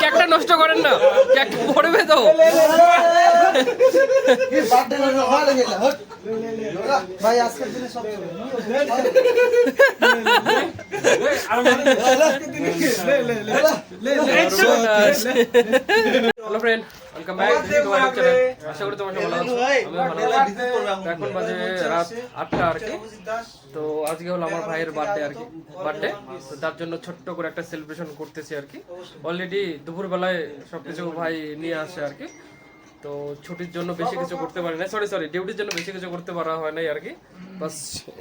কেকটা নষ্ট করেন না। কেক পড়বে তো। ভাই আজকের দিনে সব হ্যালো ফ্রেন্ড ওয়েলকাম ব্যাক তোমার চ্যানেল আশা করি তোমার ভালো আছো। আমিও ভালো আছি এখন বাজে রাত আটটা আর কি। তো আজকে হলো আমার ভাইয়ের বার্থডে আর কি। বার্থডে তো তার জন্য ছোট্ট করে একটা সেলিব্রেশন করতেছি আর কি। অলরেডি দুপুরবেলায় সবকিছু ভাই নিয়ে আসে আর কি। তো ছুটির জন্য বেশি কিছু করতে পারি না সরি সরি ডিউটির জন্য বেশি কিছু করতে পারা হয় নাই আর কি। বাস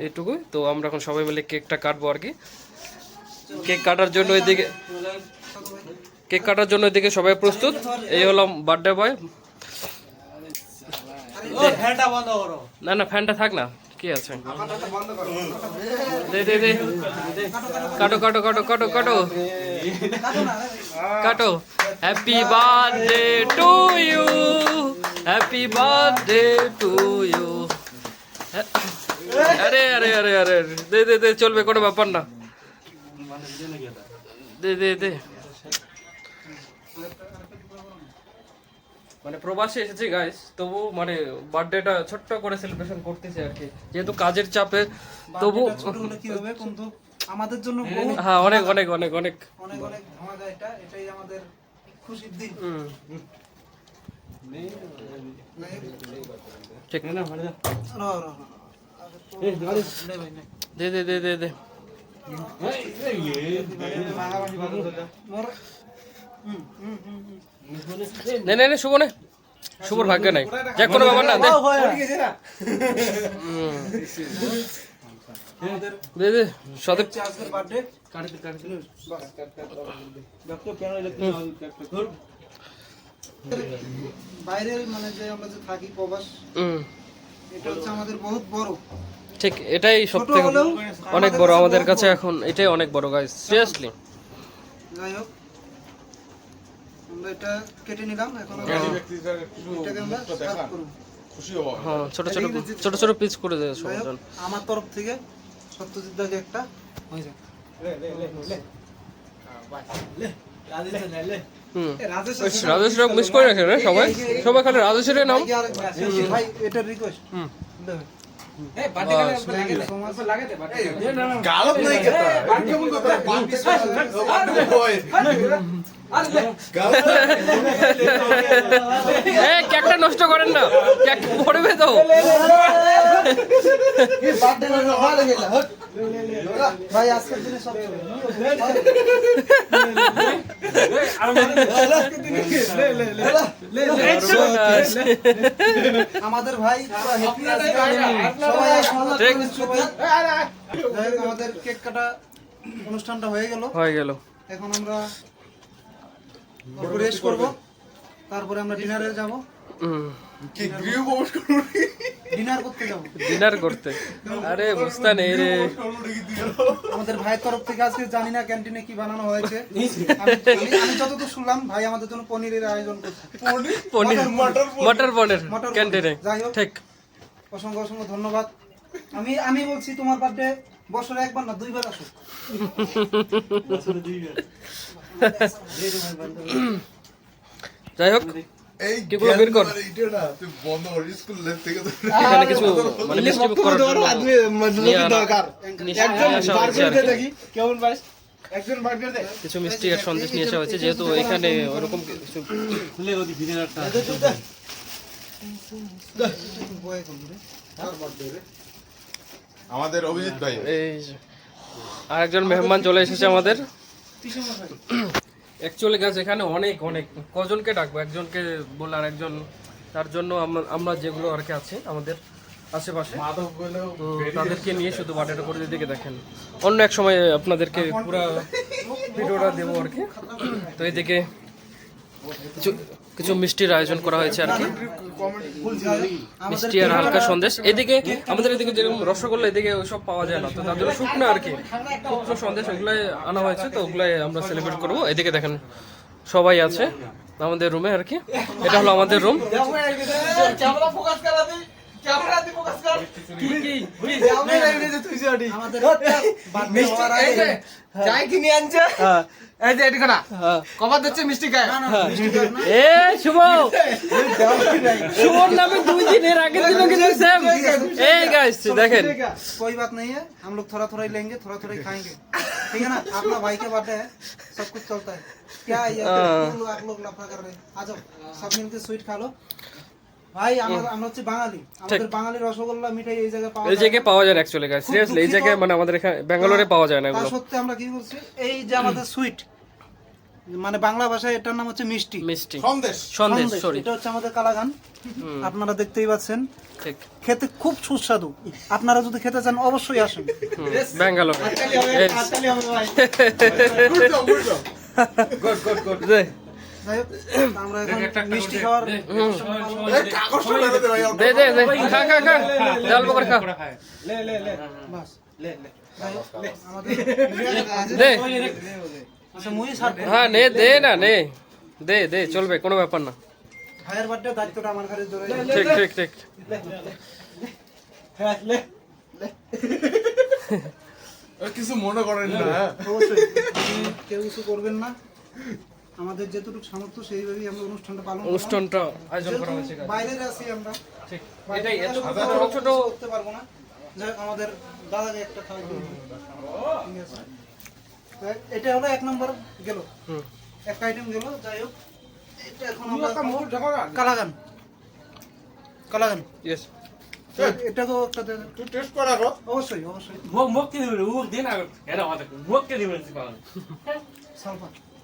এইটুকুই। তো আমরা এখন সবাই মিলে কেকটা কাটবো আর কি। কেক কাটার জন্য এদিকে কেক কাটার জন্য এদিকে সবাই প্রস্তুত। এই হলো বার্থডে বয় না না ফ্যানটা থাক না কি আছে। দে দে দে। কাটো কাটো কাটো কাটো কাটো। কাটো। Happy birthday to you happy birthday to you আরে আরে আরে আরে। দে দে দে চলবে কোনো ব্যাপার না। দে দে দে। মানে প্রবাসে এসেছি গাইস তবু মানে বার্থডেটা ছোট্ট করে সেলিব্রেশন করতেছি আর কি যেহেতু কাজের চাপে তবু কি হবে কিন্তু আমাদের জন্য হ্যাঁ অনেক অনেক অনেক অনেক অনেক অনেক ধামাকা এটা এটাই আমাদের খুশির দিন ঠিক। নে। দে দে দে দে দে মোর হুম, হুম, হুম, হুম। নে নে নে শুভ নে। শুভর ভাগ্য নাই। যাক কোনো ব্যাপার না দে। দে দে সাথে হচ্ছে আজকের বার্থডে বাইরে মানে যে আমরা যে থাকি প্রবাস এটা হচ্ছে আমাদের বহুত বড়। ঠিক এটাই সব থেকে অনেক বড় আমাদের কাছে এখন এটাই অনেক বড় গাইস সিরিয়াসলি যাই হোক। আমরা এটা কেটে নিলাম এখন এটাকে আমরা সাফ করব। হ্যাঁ ছোট ছোট ছোট ছোট পিস করে দেয় সবজন আমার তরফ থেকে সত্যজিৎ দাকে একটা হয়ে যাক রাজেশ মিস করে রাখে রে সবাই। সবাই খালি রাজেশের নাম। ভাই এটা রিকোয়েস্ট হুম। এ কেকটা নষ্ট করেন না কেক পড়বে তো ভাই আজকের দিনে সব আমাদের ভাই আমাদের কেক কাটা অনুষ্ঠানটা হয়ে গেল। হয়ে গেল। এখন আমরা রেস্ট করব। তারপরে আমরা ডিনারে যাব। কি গৃহ প্রবেশ ডিনার করতে যাব। ডিনার করতে। আরে বুঝতা নেই রে। আমাদের ভাইয়ের তরফ থেকে আজকে জানি না ক্যান্টিনে কি বানানো হয়েছে। আমি- আমি- আমি যতদূর শুনলাম ভাই আমাদের জন্য পনিরের আয়োজন করছে। পনির? মটর পনির। ক্যান্টিনে। ঠিক। অসংখ্য অসংখ্য ধন্যবাদ। আমি আমি বলছি তোমার বার্থডে বছরে একবার না দুইবার আসো যাই হোক। এই কিগুলো বের কর। জ্ঞান এটা না তুই বন্ধ কর স্কুল লেফট থেকে তো এখানে কিছু মানে মিষ্টি আর কি। কিছু মিষ্টি আর সন্দেশ নিয়ে আসা হয়েছে যেহেতু এখানে ওরকম কিছু আমাদের অভিজিৎ ভাই। আরেকজন মেহমান চলে এসেছে আমাদের অ্যাকচুয়ালি গাছ এখানে অনেক অনেক কজনকে ডাকবো একজনকে বলে আর একজন তার জন্য আমরা- যেগুলো আর কি আছে আমাদের আশেপাশে। তো তাদেরকে নিয়ে শুধু বাটাটা করে দিকে দেখেন। অন্য এক সময় আপনাদেরকে পুরো ভিডিওটা দেবো আর কি। তো এদিকে কিছু মিষ্টির আয়োজন করা হয়েছে আর কি। মিষ্টি আর হালকা সন্দেশ। এদিকে আমাদের এদিকে যেরকম রসগোল্লা এদিকে ওইসব পাওয়া যায় না, তো তাদের শুকনো আর কি। শুকনো সন্দেশ ওগুলাই আনা হয়েছে, তো ওগুলাই আমরা সেলিব্রেট করব। এদিকে দেখেন সবাই আছে আমাদের রুমে আর কি। এটা হলো আমাদের রুম দেখেন कोई बात नहीं है हम लोग थोड़ा थोड़ा ही लेंगे थोड़ा थोड़ा ही खाएंगे ठीक है ना अपना भाई के बर्थडे है सब कुछ चलता है क्या ये हाँ। तुम लोग आप लोग लफड़ा कर रहे हैं आ जाओ सब मिलके स्वीट खा लो ভাই আমরা আমরা হচ্ছে বাঙালি। আমাদের বাঙালি রসগোল্লা মিঠাই এই জায়গায় পাওয়া এই জায়গায় পাওয়া যায় না অ্যাকচুয়ালি গাইস সিরিয়াসলি এই জায়গায় মানে আমাদের এখানে ব্যাঙ্গালোরে পাওয়া যায় না এগুলো। সত্ত্বে আমরা কি করছি? এই যে আমাদের সুইট মানে বাংলা ভাষায় এটার নাম হচ্ছে মিষ্টি। মিষ্টি। সন্দেশ। সরি এটা হচ্ছে আমাদের কালাগান। আপনারা দেখতেই পাচ্ছেন। ঠিক। খেতে খুব সুস্বাদু। আপনারা যদি খেতে চান অবশ্যই আসেন। ব্যাঙ্গালোরে. দে। যাই হোক আমরা এখন মিষ্টি খাওয়ার কাগজটা মেরে দে ভাই দে দে দে খা খা খা। জল করে খা। বাস। যাই হোক, আমাদের দে আচ্ছা মুই সার হ্যাঁ নে দে না নে। দে দে চলবে কোনো ব্যাপার না। ভাইয়ের বার্থডে দায়িত্বটা আমার ঘরে ধরে ঠিক ঠিক ঠিক কিছু মনে করেন না হ্যাঁ? অবশ্যই। উম, কেউ কিছু করবেন না। আমাদের যেটুকু সামর্থ্য সেইভাবেই আমরা অনুষ্ঠানটা পালন করব। অনুষ্ঠানটা আয়োজন করা হয়েছে। বাইরের আছি আমরা ঠিক। বাইরে এটাই এত ছোট ছোট করতে পারব না। যাই আমাদের দাদাকে একটা খাওয়াই দিই। ঠিক এটা হলো এক নম্বর গেল। হুম। একটা আইটেম গেল যাই হোক। এটা এখন আমরা কালাগান। কালাগান। ইয়েস তো এটাকেও একটা দে দেন। তুই টেস্ট করা গো অবশ্যই অবশ্যই। মুখ মুখ কে দিবেন মুখ দিন আগে। এটা আমাদের মুখ কে দিবেন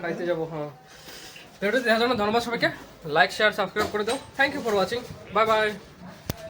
খাইতে যাব। হ্যাঁ। ভিডিওটি দেখার জন্য ধন্যবাদ সবাইকে। লাইক শেয়ার সাবস্ক্রাইব করে দাও। Thank you for watching bye bye